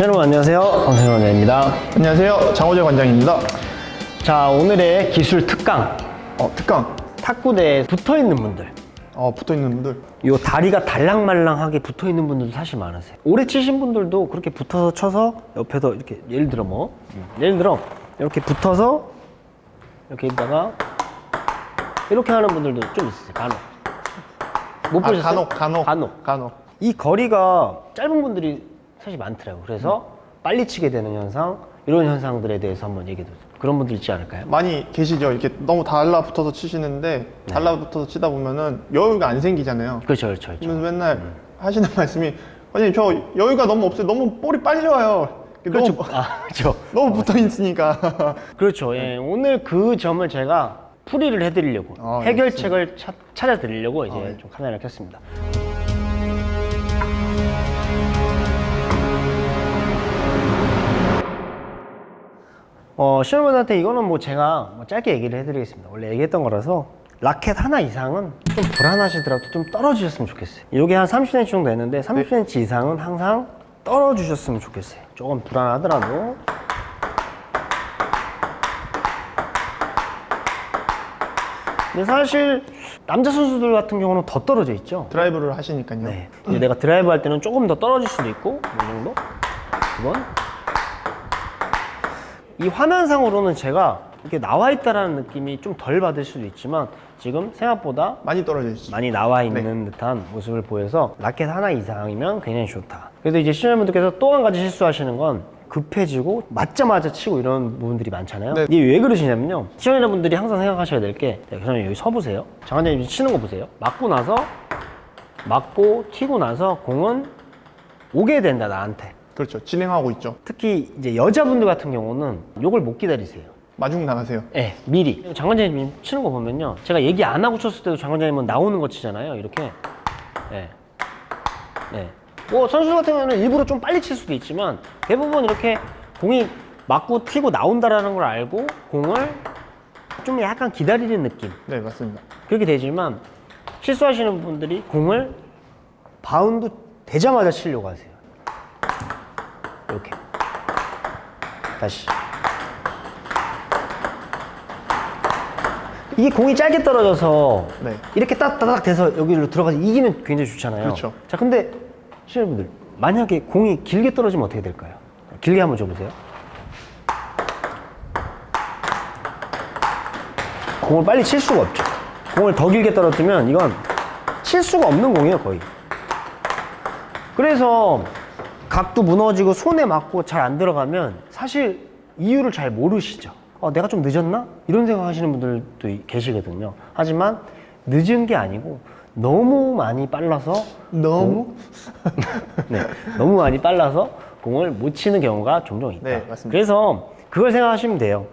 여러분 안녕하세요. 황세현 원장입니다. 안녕하세요. 장호재 관장입니다. 자, 오늘의 기술 특강. 어, 특강. 탁구대에 붙어 있는 분들. 어, 붙어 있는 분들. 요 다리가 달랑말랑하게 붙어 있는 분들도 사실 많으세요. 오래 치신 분들도 그렇게 붙어서 쳐서 옆에서 이렇게 예를 들어 뭐 예를 들어 이렇게 붙어서 이렇게 있다가 이렇게 하는 분들도 좀 있으세요. 간혹. 못 아, 보셨어요? 간혹, 간혹. 간혹. 간혹. 이 거리가 짧은 분들이 사실 많더라고요. 그래서 빨리 치게 되는 현상, 이런 현상들에 대해서 한번 얘기해 주세요. 그런 분들 있지 않을까요? 많이 계시죠? 이렇게 너무 달라붙어서 치시는데 네. 달라붙어서 치다 보면은 여유가 안 생기잖아요. 그렇죠, 그렇죠, 그렇죠. 그러면서 맨날 하시는 말씀이 아니 저 여유가 너무 없어요. 너무 볼이 빨리 와요. 그렇죠. 너무, 아, 그렇죠. 너무 붙어 있으니까. 그렇죠. 예. 오늘 그 점을 제가 풀이를 해드리려고 아, 해결책을 찾, 찾아드리려고 이제 아, 예. 좀 카메라를 켰습니다. 어, 시청자분한테 이거는 뭐 제가 뭐 짧게 얘기를 해드리겠습니다. 원래 얘기했던 거라서 라켓 하나 이상은 좀 불안하시더라도 좀 떨어지셨으면 좋겠어요. 이게 한 30cm 정도 되는데 30cm 이상은 항상 떨어주셨으면 좋겠어요. 조금 불안하더라도 근데 사실 남자 선수들 같은 경우는 더 떨어져 있죠. 드라이브를 하시니까요. 네. 이제 내가 드라이브 할 때는 조금 더 떨어질 수도 있고, 이 정도? 이건. 이 화면상으로는 제가 이렇게 나와 있다라는 느낌이 좀 덜 받을 수도 있지만, 지금 생각보다 많이 떨어져 있죠. 많이 나와 있는 듯한 모습을 보여서 라켓 하나 이상이면 굉장히 좋다. 그래서 이제 시청자분들께서 또 한 가지 실수하시는 건 급해지고 맞자마자 치고 이런 부분들이 많잖아요. 네. 이게 왜 그러시냐면요. 시청자분들이 항상 생각하셔야 될 게, 자, 교수님 여기 서 보세요. 장관장님 치는 거 보세요. 맞고 나서 맞고 튀고 나서 공은 오게 된다 나한테. 그렇죠. 진행하고 있죠. 특히 이제 여자분들 같은 경우는 요걸 못 기다리세요. 마중 나가세요. 네, 미리. 장관장님 치는 거 보면요. 제가 얘기 안 하고 쳤을 때도 장관장님은 나오는 거 치잖아요. 이렇게. 네. 네. 뭐 선수 같은 경우는 일부러 좀 빨리 칠 수도 있지만 대부분 이렇게 공이 맞고 튀고 나온다라는 걸 알고 공을 좀 약간 기다리는 느낌. 네, 맞습니다. 그렇게 되지만 실수하시는 분들이 공을 바운드 되자마자 치려고 하세요. 이렇게. 다시. 이게 공이 짧게 떨어져서 네. 이렇게 따닥따닥 돼서 여기로 들어가서 이기면 굉장히 좋잖아요. 그렇죠. 자, 근데 시청자분들 만약에 공이 길게 떨어지면 어떻게 될까요? 길게 한번 줘보세요. 공을 빨리 칠 수가 없죠. 공을 더 길게 떨어뜨면 이건 칠 수가 없는 공이에요, 거의. 그래서 각도 무너지고 손에 맞고 잘 안 들어가면 사실 이유를 잘 모르시죠. 어, 내가 좀 늦었나? 이런 생각 하시는 분들도 이- 계시거든요. 하지만 늦은 게 아니고 너무 많이 빨라서 너무? 네, 너무 많이 빨라서 공을 못 치는 경우가 종종 있다. 네, 맞습니다. 그래서 그걸 생각하시면 돼요.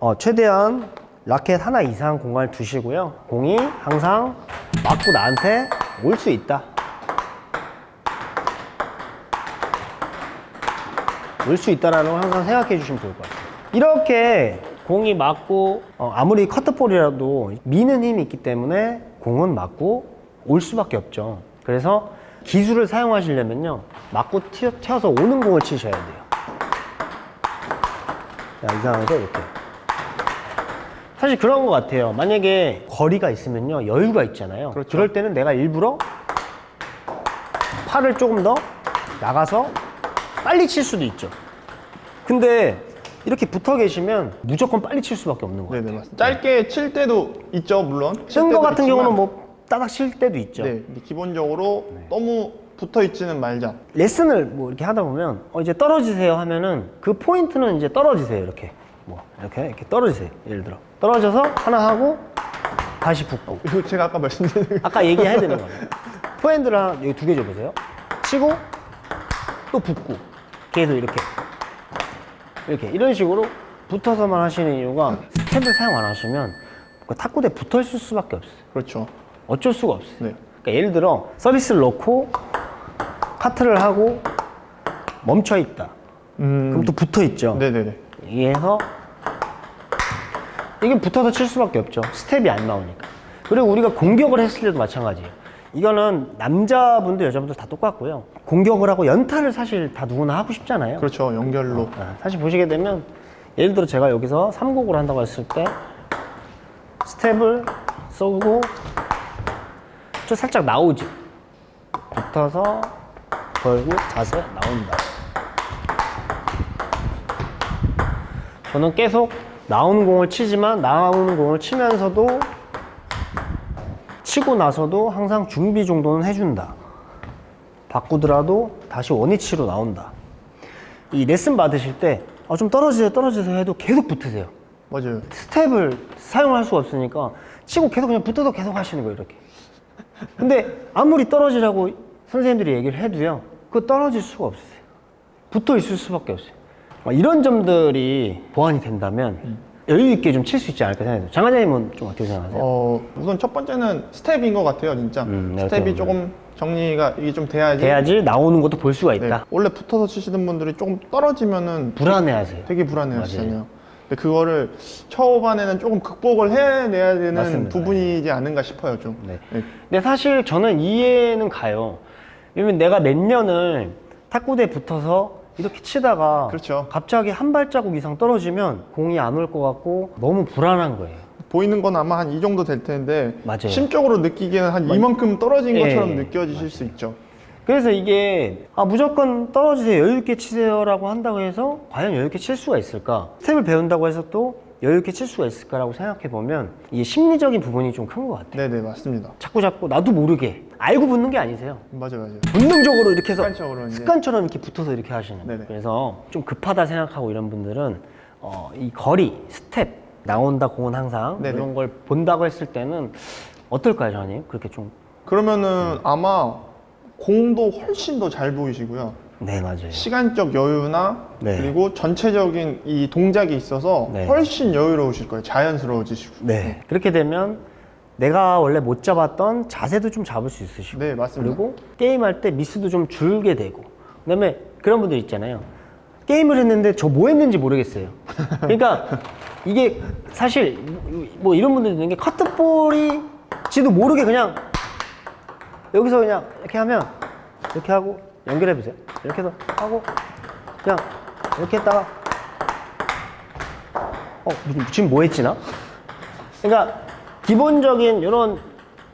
어, 최대한 라켓 하나 이상 공간을 두시고요. 공이 항상 맞고 나한테 올 수 있다. 올수 있다라는 걸 항상 생각해 주시면 좋을 것 같아요. 이렇게 공이 맞고 어, 아무리 커트볼이라도 미는 힘이 있기 때문에 공은 맞고 올 수밖에 없죠. 그래서 기술을 사용하시려면요. 맞고 튀어, 튀어서 오는 공을 치셔야 돼요. 자, 이 상황에서 이렇게. 사실 그런 것 같아요. 만약에 거리가 있으면요. 여유가 있잖아요. 그렇죠. 그럴 때는 내가 일부러 팔을 조금 더 나가서 빨리 칠 수도 있죠. 근데 이렇게 붙어 계시면 무조건 빨리 칠 수밖에 없는 거예요. 네, 네, 맞습니다. 짧게 칠 때도 있죠, 물론. 칠쓴거 때도 같은 있지만, 경우는 뭐 따닥 칠 때도 있죠. 네, 근데 기본적으로 너무 붙어 있지는 말자. 레슨을 뭐 이렇게 하다 보면 어 이제 떨어지세요 하면은 그 포인트는 이제 떨어지세요 이렇게 뭐 이렇게 이렇게 떨어지세요 예를 들어 떨어져서 하나 하고 다시 붙고 이거 제가 아까 말씀드린 그 아까 얘기해야 되는 거예요 포핸드를 하나 여기 두 개 줘보세요 치고 또 붙고 계속 이렇게 이렇게 이런 식으로 붙어서만 하시는 이유가 스텝을 사용 안 하시면 그 탁구대 붙어 있을 수밖에 없어요 그렇죠. 어쩔 수가 없어요. 네. 그러니까 예를 들어 서비스를 넣고 카트를 하고 멈춰 있다. 음, 그럼 또 붙어 있죠. 네네네. 이해해서 이게 붙어서 칠 수밖에 없죠. 스텝이 안 나오니까. 그리고 우리가 공격을 했을 때도 마찬가지예요. 이거는 남자분들 여자분들 다 똑같고요. 공격을 하고 연타를 사실 다 누구나 하고 싶잖아요. 그렇죠. 연결로. 아, 사실 보시게 되면 예를 들어 제가 여기서 3곡을 한다고 했을 때 스텝을 쏘고 좀 살짝 나오지 붙어서 걸고 자세 나온다 저는 계속 나오는 공을 치지만 나오는 공을 치면서도 치고 나서도 항상 준비 정도는 해준다. 바꾸더라도 다시 원위치로 나온다. 이 레슨 받으실 때 아, 좀 떨어지세요 떨어지세요 해도 계속 붙으세요. 맞아요. 스텝을 사용할 수가 없으니까 치고 계속 그냥 붙어도 계속 하시는 거예요 이렇게. 근데 아무리 떨어지라고 선생님들이 얘기를 해도요 그거 떨어질 수가 없어요. 붙어 있을 수밖에 없어요. 막 이런 점들이 보완이 된다면 여유 있게 좀 칠 수 있지 않을까 생각해요 장관장님은 좀 어떻게 생각하세요? 어, 우선 첫 번째는 스텝인 것 같아요, 진짜. 음, 네, 스텝이? 조금 정리가 이게 좀 돼야지. 돼야지 나오는 것도 볼 수가 네, 있다 원래 붙어서 치시는 분들이 조금 떨어지면은 불안해하세요 되게 불안해 맞아요. 하시잖아요. 근데 그거를 초반에는 조금 극복을 해내야 되는 맞습니다. 부분이지 않은가 싶어요, 좀. 네. 네. 근데 사실 저는 이해는 가요. 왜냐면 내가 몇 년을 탁구대에 붙어서 이렇게 치다가 그렇죠. 갑자기 한 발자국 이상 떨어지면 공이 안 올 것 같고 너무 불안한 거예요. 보이는 건 아마 한 이 정도 될 텐데 맞아요. 심적으로 느끼기에는 한 이만큼 떨어진 예, 것처럼 예, 느껴지실 수 있죠. 그래서 이게 아 무조건 떨어지세요 여유 있게 치세요라고 한다고 해서 과연 여유 있게 칠 수가 있을까? 스텝을 배운다고 해서 또 여유 있게 칠 수가 있을까라고 생각해 보면 이게 심리적인 부분이 좀 큰 것 같아요. 네, 네, 맞습니다. 자꾸 자꾸 나도 모르게 알고 붙는 게 아니세요. 맞아요, 맞아요. 본능적으로 이렇게 해서 습관적으로 이제. 습관처럼 이렇게 붙어서 이렇게 하시는 네네. 그래서 좀 급하다 생각하고 이런 분들은 어, 이 거리 스텝 나온다 공은 항상 네네. 이런 걸 본다고 했을 때는 어떨까요 저님 그렇게 그러면은 아마 공도 훨씬 더 잘 보이시고요. 좀네 맞아요 시간적 여유나 네. 그리고 전체적인 이 동작이 있어서 네. 훨씬 여유로우실 거예요. 자연스러워지시고. 네 그렇게 되면 내가 원래 못 잡았던 자세도 좀 잡을 수 있으시고 네, 맞습니다. 그리고 게임할 때 미스도 좀 줄게 되고 그다음에 그런 분들 있잖아요 게임을 했는데 저 뭐 했는지 모르겠어요 그러니까 이게 사실 뭐 이런 분들 있는 게 커트볼이 지도 모르게 그냥 여기서 그냥 이렇게 하면 이렇게 하고 연결해 보세요 이렇게 해서 하고 그냥 이렇게 했다가 어 지금 뭐 했지 나? 그러니까 기본적인 이런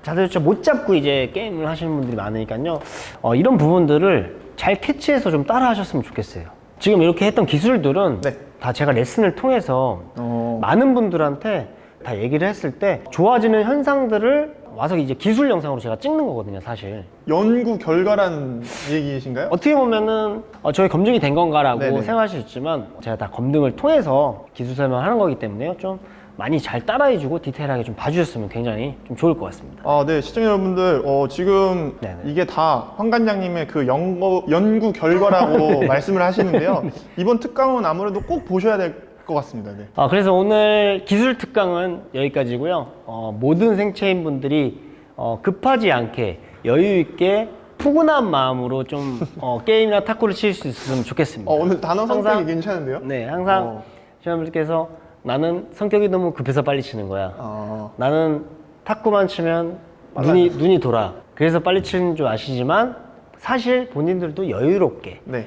자세조차 못 잡고 이제 게임을 하시는 분들이 많으니까요. 어, 이런 부분들을 잘 캐치해서 좀 따라 하셨으면 좋겠어요. 지금 이렇게 했던 기술들은 네. 다 제가 레슨을 통해서 어, 많은 분들한테 다 얘기를 했을 때 좋아지는 현상들을 와서 이제 기술 영상으로 제가 찍는 거거든요, 사실. 연구 결과란 얘기이신가요? 어떻게 보면은 어, 저희 검증이 된 건가라고 네네. 생각할 수 있지만 제가 다 검증을 통해서 기술 설명하는 거기 때문에요. 좀 많이 잘 따라해주고 디테일하게 좀 봐주셨으면 굉장히 좀 좋을 것 같습니다. 아, 네, 시청자 여러분들, 어, 지금 네네. 이게 다 황관장님의 그 연구, 연구 결과라고 말씀을 하시는데요. 이번 특강은 아무래도 꼭 보셔야 될 것 같습니다. 네. 아, 그래서 오늘 기술 특강은 여기까지고요. 어, 모든 생체인 분들이 어, 급하지 않게 여유 있게 푸근한 마음으로 좀 어, 게임이나 탁구를 칠 수 있으면 좋겠습니다. 어, 오늘 단어 항상- 괜찮은데요? 네, 항상 어. 시험분께서 나는 성격이 너무 급해서 빨리 치는 거야. 어, 나는 탁구만 치면. 눈이 눈이 돌아. 그래서 빨리 치는 줄 아시지만 사실 본인들도 여유롭게 네.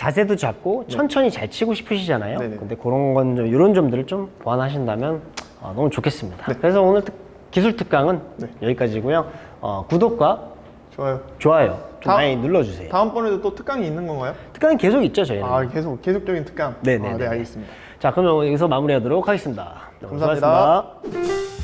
자세도 잡고 천천히 잘 치고 싶으시잖아요. 네네. 근데 그런 건 좀 이런 점들을 좀 보완하신다면 아, 너무 좋겠습니다. 네. 그래서 오늘 특- 기술 특강은 네. 여기까지고요. 어, 구독과 좋아요. 좋아요 좀 다- 많이 눌러주세요. 다음번에도 또 특강이 있는 건가요? 특강이 계속 있죠 저희는. 아, 계속, 계속적인 특강? 네네네. 아, 네, 알겠습니다. 자 그러면 여기서 마무리하도록 하겠습니다. 감사합니다. 수고하셨습니다.